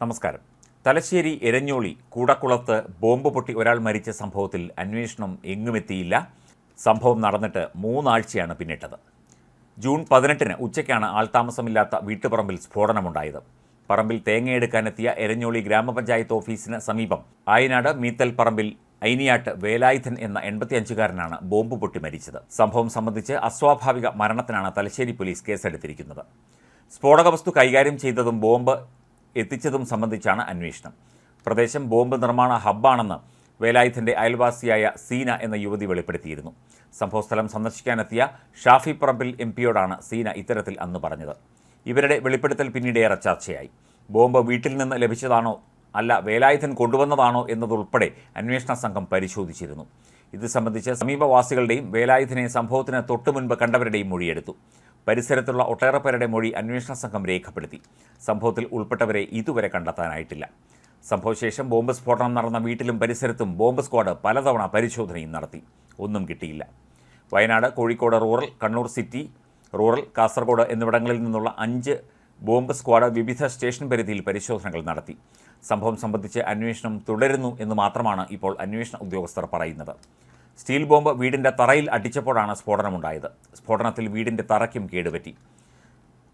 നമസ്കാരം. തലശ്ശേരി എരഞ്ഞോളി കൂടക്കുളത്ത് ബോംബ് പൊട്ടി ഒരാൾ മരിച്ച സംഭവത്തിൽ അന്വേഷണം എങ്ങുമെത്തിയില്ല. സംഭവം നടന്നിട്ട് മൂന്നാഴ്ചയാണ് പിന്നിട്ടത്. ജൂൺ പതിനെട്ടിന് ഉച്ചയ്ക്കാണ് ആൾതാമസമില്ലാത്ത വീട്ടുപറമ്പിൽ സ്ഫോടനമുണ്ടായത്. പറമ്പിൽ തേങ്ങയെടുക്കാനെത്തിയ എരഞ്ഞോളി ഗ്രാമപഞ്ചായത്ത് ഓഫീസിന് സമീപം ആയനാട് മീത്തൽ പറമ്പിൽ ഐനിയാട്ട് വേലായുധൻ എന്ന എൺപത്തിയഞ്ചുകാരനാണ് ബോംബ് പൊട്ടി മരിച്ചത്. സംഭവം സംബന്ധിച്ച് അസ്വാഭാവിക മരണത്തിനാണ് തലശ്ശേരി പോലീസ് കേസെടുത്തിരിക്കുന്നത്. സ്ഫോടക വസ്തു കൈകാര്യം ചെയ്തതും ബോംബ് എത്തിച്ചതും സംബന്ധിച്ചാണ് അന്വേഷണം. പ്രദേശം ബോംബ് നിർമ്മാണ ഹബ്ബാണെന്ന് വേലായുധന്റെ അയൽവാസിയായ സീന എന്ന യുവതി വെളിപ്പെടുത്തിയിരുന്നു. സംഭവസ്ഥലം സന്ദർശിക്കാനെത്തിയ ഷാഫി പറമ്പിൽ എം പിയോടാണ് സീന ഇത്തരത്തിൽ അന്ന് പറഞ്ഞത്. ഇവരുടെ വെളിപ്പെടുത്തൽ പിന്നീടേറെ ചർച്ചയായി. ബോംബ് വീട്ടിൽ നിന്ന് ലഭിച്ചതാണോ അല്ല വേലായുധൻ കൊണ്ടുവന്നതാണോ എന്നതുൾപ്പെടെ അന്വേഷണ സംഘം പരിശോധിച്ചിരുന്നു. ഇത് സംബന്ധിച്ച് സമീപവാസികളുടെയും വേലായുധനെ സംഭവത്തിന് തൊട്ടുമുൻപ് കണ്ടവരുടെയും മൊഴിയെടുത്തു. പരിസരത്തുള്ള ഒട്ടേറെ പേരുടെ മൊഴി അന്വേഷണ സംഘം രേഖപ്പെടുത്തി. സംഭവത്തിൽ ഉൾപ്പെട്ടവരെ ഇതുവരെ കണ്ടെത്താനായിട്ടില്ല. സംഭവശേഷം ബോംബ് സ്ഫോടനം നടന്ന വീട്ടിലും പരിസരത്തും ബോംബ് സ്ക്വാഡ് പലതവണ പരിശോധനയും നടത്തി. ഒന്നും കിട്ടിയില്ല. Wayanad Kozhikode rural Kannur city rural Kasaragod എന്നിവിടങ്ങളിൽ നിന്നുള്ള അഞ്ച് ബോംബ് സ്ക്വാഡ് വിവിധ സ്റ്റേഷൻ പരിധിയിൽ പരിശോധനകൾ നടത്തി. സംഭവം സംബന്ധിച്ച് അന്വേഷണം തുടരുന്നു എന്ന് മാത്രമാണ് ഇപ്പോൾ അന്വേഷണ ഉദ്യോഗസ്ഥർ പറയുന്നത്. സ്റ്റീൽ ബോംബ് വീടിന്റെ തറയിൽ അടിച്ചപ്പോഴാണ് സ്ഫോടനമുണ്ടായത്. സ്ഫോടനത്തിൽ വീടിന്റെ തറയ്ക്കും കേടുപറ്റി.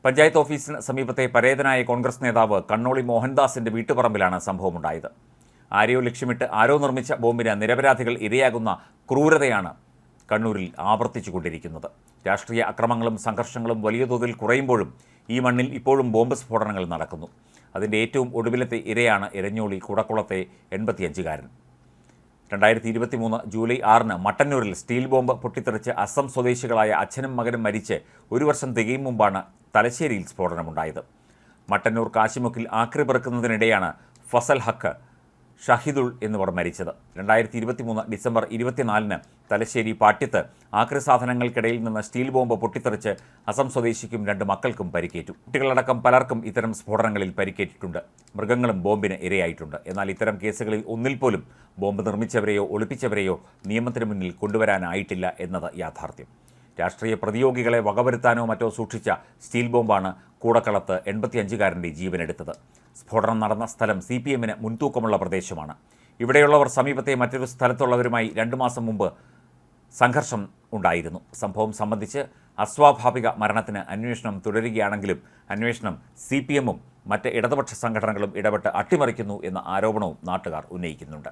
പഞ്ചായത്ത് ഓഫീസിന് സമീപത്തെ പരേതനായ കോൺഗ്രസ് നേതാവ് കണ്ണോളി മോഹൻദാസിന്റെ വീട്ടുപറമ്പിലാണ് സംഭവമുണ്ടായത്. ആരെയോ ലക്ഷ്യമിട്ട് ആരോ നിർമ്മിച്ച ബോംബിന് നിരപരാധികൾ ഇരയാകുന്ന ക്രൂരതയാണ് കണ്ണൂരിൽ ആവർത്തിച്ചുകൊണ്ടിരിക്കുന്നത്. രാഷ്ട്രീയ അക്രമങ്ങളും സംഘർഷങ്ങളും വലിയ തോതിൽ കുറയുമ്പോഴും ഈ മണ്ണിൽ ഇപ്പോഴും ബോംബ് സ്ഫോടനങ്ങൾ നടക്കുന്നു. അതിന്റെ ഏറ്റവും ഒടുവിലത്തെ ഇരയാണ് ഇരഞ്ഞോളി കുടക്കുളത്തെ എൺപത്തിയഞ്ചുകാരൻ. രണ്ടായിരത്തി ഇരുപത്തി മൂന്ന് ജൂലൈ ആറിന് മട്ടന്നൂരിൽ സ്റ്റീൽ ബോംബ് പൊട്ടിത്തെറിച്ച് അസം സ്വദേശികളായ അച്ഛനും മകനും മരിച്ച് ഒരു വർഷം തികയും മുമ്പാണ് തലശ്ശേരിയിൽ സ്ഫോടനമുണ്ടായത്. മട്ടന്നൂർ കാശിമുക്കിൽ ആക്രി പെറുക്കുന്നതിനിടെയാണ് ഫസൽ ഹക്ക് ഷഹിദുൾ എന്നിവർ മരിച്ചത്. രണ്ടായിരത്തി ഇരുപത്തിമൂന്ന് ഡിസംബർ ഇരുപത്തിനാലിന് തലശ്ശേരി പാട്യത്ത് ആക്രി സാധനങ്ങൾക്കിടയിൽ നിന്ന് സ്റ്റീൽ ബോംബ് പൊട്ടിത്തെറിച്ച് അസം സ്വദേശിക്കും രണ്ട് മക്കൾക്കും പരിക്കേറ്റു. കുട്ടികളടക്കം പലർക്കും ഇത്തരം സ്ഫോടനങ്ങളിൽ പരിക്കേറ്റിട്ടുണ്ട്. മൃഗങ്ങളും ബോംബിന് ഇരയായിട്ടുണ്ട്. എന്നാൽ ഇത്തരം കേസുകളിൽ ഒന്നിൽ പോലും ബോംബ് നിർമ്മിച്ചവരെയോ ഒളിപ്പിച്ചവരെയോ നിയമത്തിന് മുന്നിൽ കൊണ്ടുവരാനായിട്ടില്ല എന്നത് യാഥാർത്ഥ്യം. രാഷ്ട്രീയ പ്രതിയോഗികളെ വകവരുത്താനോ മറ്റോ സൂക്ഷിച്ച സ്റ്റീൽ ബോംബാണ് കൂടക്കളത്ത് എൺപത്തിയഞ്ചുകാരന്റെ ജീവനെടുത്തത്. സ്ഫോടനം നടന്ന സ്ഥലം സി പി എമ്മിന് മുൻതൂക്കമുള്ള പ്രദേശമാണ്. ഇവിടെയുള്ളവർ സമീപത്തെ മറ്റൊരു സ്ഥലത്തുള്ളവരുമായി രണ്ടു മാസം മുമ്പ് സംഘർഷം ഉണ്ടായിരുന്നു. സംഭവം സംബന്ധിച്ച് അസ്വാഭാവിക മരണത്തിന് അന്വേഷണം തുടരുകയാണെങ്കിലും അന്വേഷണം സി പി എമ്മും മറ്റ് ഇടതുപക്ഷ സംഘടനകളും ഇടപെട്ട് അട്ടിമറിക്കുന്നു എന്ന ആരോപണവും നാട്ടുകാർ ഉന്നയിക്കുന്നുണ്ട്.